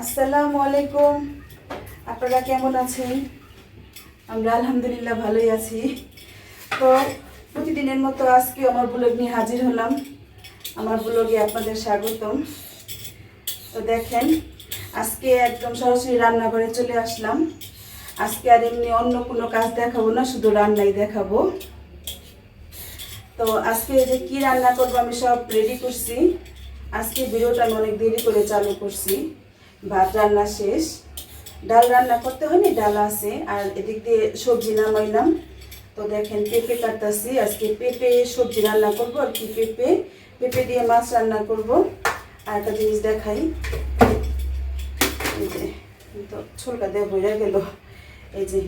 আসসালামু আলাইকুম। আপনারা কেমন আছেন? আমরা আলহামদুলিল্লাহ ভালোই আছি। তো প্রতিদিনের মতো আজকে আমার ব্লগ নিয়ে হাজির হলাম। আমার ব্লগে আপনাদের স্বাগতম। তো দেখেন, আজকে একদম সরাসরি রান্নাঘরে চলে আসলাম। আজকে আর এমনি অন্য কোনো কাজ দেখাবো না, শুধু রান্নাই দেখাবো। তো আজকে যে কি রান্না করব আমি সব রেডি করছি। আজকে ভিডিওটা আমি অনেক দেরি করে চালু করছি। ভাত রান্না শেষ। ডাল রান্না করতে হয়নি, ডাল আছে। আর এদিক দিয়ে সবজি নামাইলাম। তো দেখেন পেঁপে কাটতেছি। আজকে পেঁপে সবজি রান্না করব। আর কি পেঁপে? পেঁপে দিয়ে মাছ রান্না করব। আর একটা জিনিস দেখাই। এই যে তো ছোলকা দিয়ে বইরা গেল। এই যে,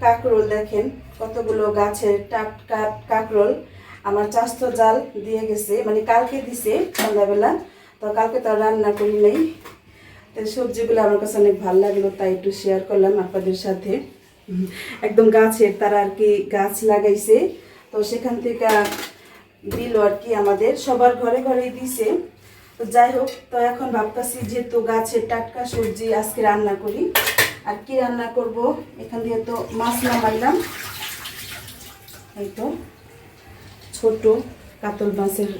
কাকরোল দেখেন। কতগুলো গাছের টাটকা কাকরোল। আমার চাস্তো জাল দিয়ে গেছে। মানে কালকে দিছে সন্ধ্যাবেলা। তো কালকে তো রান্না করি নাই। তো সবজিগুলো আমার কাছে অনেক ভালো লাগল, তাই একটু শেয়ার করলাম আপনাদের সাথে। একদম গাছের তারা আর কি গাছ লাগাইছে। তো সেখান থেকে দিল আর কি আমাদের, সবার ঘরে ঘরেই দিছে। তো যাই হোক, তো এখন ভাবতেছি যেহেতু গাছের টাটকা সবজি আজকে রান্না করি, আর কি রান্না করব? এখান দিয়ে তো মাছ নামাইলাম। এই তো ছোট কাতল মাছের,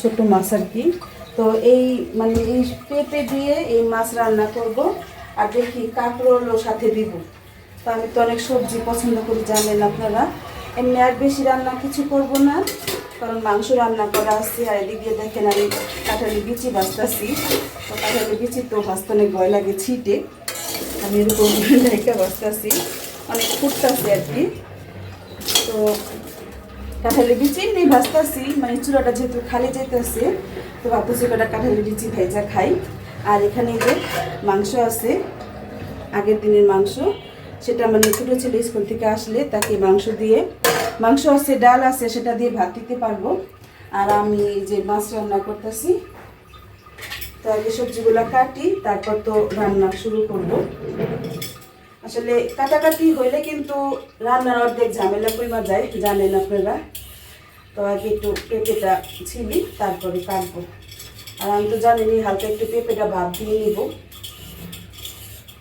ছোট মাছ আর কি। তো এই মানে এই পেঁপে দিয়ে এই মাছ রান্না করব আর দেখি কাঁকরোলও সাথে দিব। তো আমি তো অনেক সবজি পছন্দ করি, জানেন আপনারা। এমনি আর বেশি রান্না কিছু করব না, কারণ মাংস রান্না করা আছে আর এদিক দেখেন আমি কাঁঠালি বিচি বাঁচতেছি তো কাঁঠালি বিচি তো বাঁচতে অনেক ভয় লাগে, ছিটে। আমি এরকম বাঁচতেছি অনেক ফুটতেছে আর কি। তো কাঁঠালি বিচি নেই ভাজতেছি মানে চুলাটা যেহেতু খালি যেতেছে তো ভাবতেছি কটা কাঁঠালি বিচি ভেজা খাই। আর এখানে যে মাংস আছে, আগের দিনের মাংস, সেটা মানে ছোটো ছেলে স্কুল থেকে আসলে তাকে মাংস দিয়ে, মাংস আছে, ডাল আছে, সেটা দিয়ে ভাত দিতে পারব। আর আমি যে মাছ রান্না করতেছি তো আগে সবজিগুলো কাটি, তারপর তো রান্না শুরু করব। আসলে কাটাকাটি হইলে কিন্তু রান্নার অর্ধেক ঝামেলা কইমা যায় জানেন আপনারা। তো আগে একটু পেঁপেটা ছিলি, তারপরে কাটবো। আর আমি তো জানিনি, হালকা একটু পেঁপেটা ভাব দিয়ে নিব।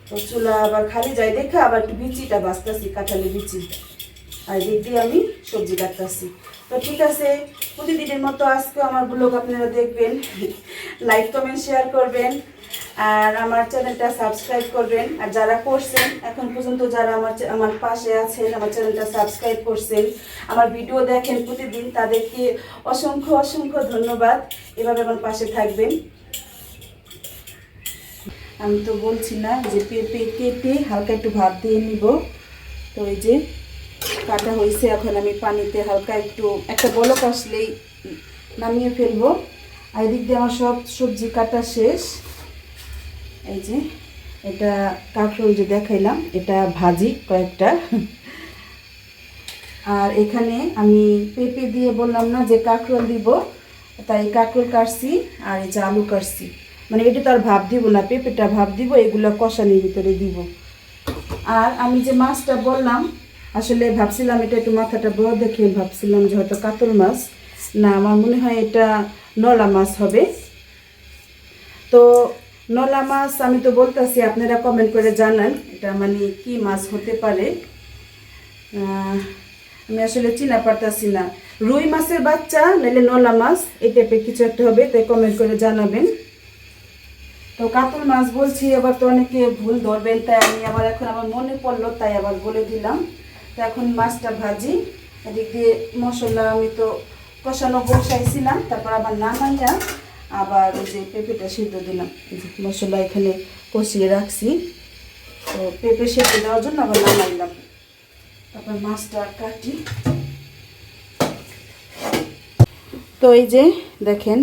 তো চুলা আবার খালি যাই দেখে আবার একটু বিচিটা বাঁচতেছি কাঁঠালি বিচি আর দিক দিয়ে আমি সবজি কাটতেছি। তো ঠিক আছে, প্রতিদিনের মতো আজকে আমার ব্লগ আপনারা দেখবেন। লাইক কমেন্ট শেয়ার করবেন। আর আমার চ্যানেলটা সাবস্ক্রাইব করবেন। আর যারা করছেন, এখন পর্যন্ত যারা আমার আমার পাশে আছেন, আমার চ্যানেলটা সাবস্ক্রাইব করছেন, আমার ভিডিও দেখেন প্রতিদিন, তাদেরকে অসংখ্য অসংখ্য ধন্যবাদ। এভাবে আমার পাশে থাকবেন। আমি তো বলছি না যে পেঁপে, কেটে হালকা একটু ভাত দিয়ে নিব। তো এই যে কাটা হয়েছে, এখন আমি পানিতে হালকা একটু, একটা বলক আসলেই নামিয়ে ফেলব। আর এদিক দিয়ে আমার সব সবজি কাটা শেষ। এই যে, এটা কাঁকরোল যে দেখাইলাম, এটা ভাজি কয়েকটা। আর এখানে আমি পেঁপে দিয়ে বললাম না যে কাঁকরোল দিব, তাই কাঁকরোল কাটছি আর এই যে আলু কাটছি। মানে এটা তো আর ভাব দিব না, পেঁপেটা ভাব দিব, এগুলো কষানির ভিতরে দিব। আর আমি যে মাছটা বললাম আসলে ভাবছিলাম এটা একটু মাথাটা বড় দেখে ভাবছিলাম যে হয়তো কাতল মাছ। না, আমার মনে হয় এটা নলা মাছ হবে। তো নলা মাছ আমি তো বলতেছি, আপনারা কমেন্ট করে জানান এটা মানে কি মাছ হতে পারে। আমি আসলে চিনা পারতাছি না। রুই মাছের বাচ্চা, নাহলে নলা মাছ, এই টাইপের কিছু একটা হবে, তাই কমেন্ট করে জানাবেন। তো কাতল মাছ বলছি আবার তো অনেকে ভুল ধরবেন, তাই আমি আবার এখন আমার মনে পড়ল, তাই আবার বলে দিলাম। তো এখন মাছটা ভাজি। এদিক দিয়ে মশলা আমি তো কষানো বসাইছিলাম, তারপর আবার নামাইয়া আবার ওই যে পেঁপেটা সিদ্ধ দিলাম। মশলা এখানে কষিয়ে রাখছি। তো পেঁপে সেদ্ধ দেওয়ার জন্য আবার নামাইলাম। তারপর মাছটা কাটি। তো এই যে দেখেন,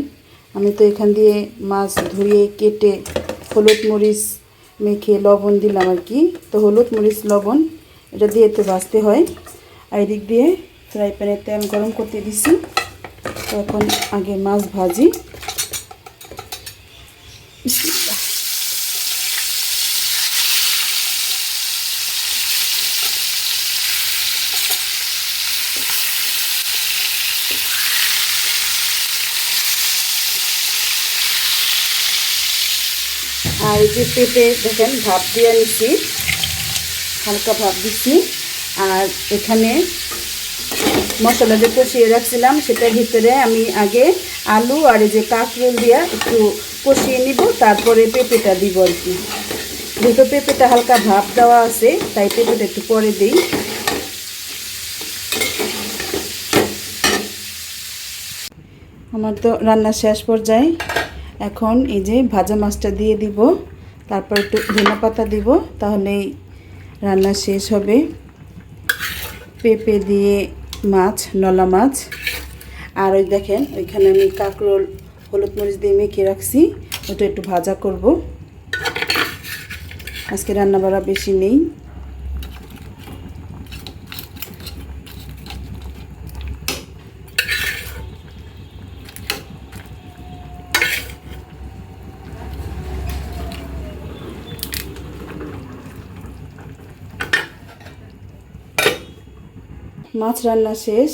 আমি তো এখান দিয়ে মাছ ধুয়ে কেটে হলুদ মরিচ মেখে লবণ দিলাম আর কি। তো হলুদ মরিচ, লবণ এটা দিয়ে তো ভাজতে হয়। আর এদিক দিয়ে ফ্রাই প্যানে তেল গরম করতে দিছি। তো এখন আগে মাছ ভাজি। আর এই যে পেঁপে, দেখেন, ভাপ দিয়ে নিচ্ছি হালকা ভাপ দিচ্ছি। আর এখানে মশলা যে কষিয়ে রাখছিলাম, সেটার ভিতরে আমি আগে আলু আর এই যে কাঁকরোল দিয়া একটু কষিয়ে নিব, তারপরে পেঁপেটা দিব আর কি। যেহেতু পেঁপেটা হালকা ভাপ দেওয়া আছে, তাই পেঁপেটা একটু পরে দিই। আমার তো রান্না শেষ পর্যায়ে। এখন এই যে ভাজা মাছটা দিয়ে দিব, তারপর একটু ধনে পাতা দিব, তাহলেই রান্না শেষ হবে। পেঁপে দিয়ে মাছ, নলা মাছ। আর ওই দেখেন, ওইখানে আমি কাঁকরোল, হলুদ মরিচ দিয়ে মেখে রাখছি। ওটা একটু ভাজা করব। আজকে রান্না বাড়া বেশি নেই। মাছ রান্না শেষ।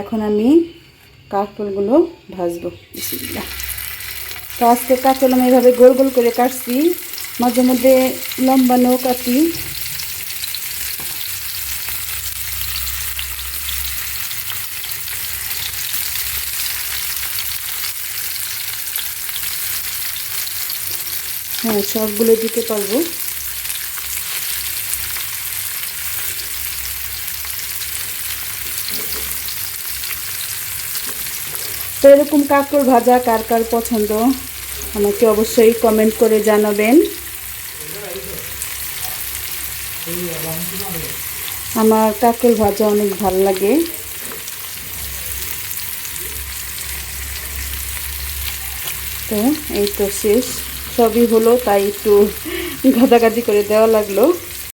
এখন আমি কাঁকরোলগুলো ভাজবো। তো আজকে কাঁকরোল আমি এভাবে গোল গোল করে কাটছি। মাঝে মধ্যে লম্বানো কাটি হ্যাঁ সবগুলো দিতে পারব। তো এরকম কাঁকড় ভাজা কার কার পছন্দ? আমাকে অবশ্যই কমেন্ট করে জানাবেন। আমার কাঁকড় ভাজা অনেক ভালো লাগে। তো এই তো শেষ। সবই হলো, তাই একটু গাদাগাদি করে দেওয়া লাগল।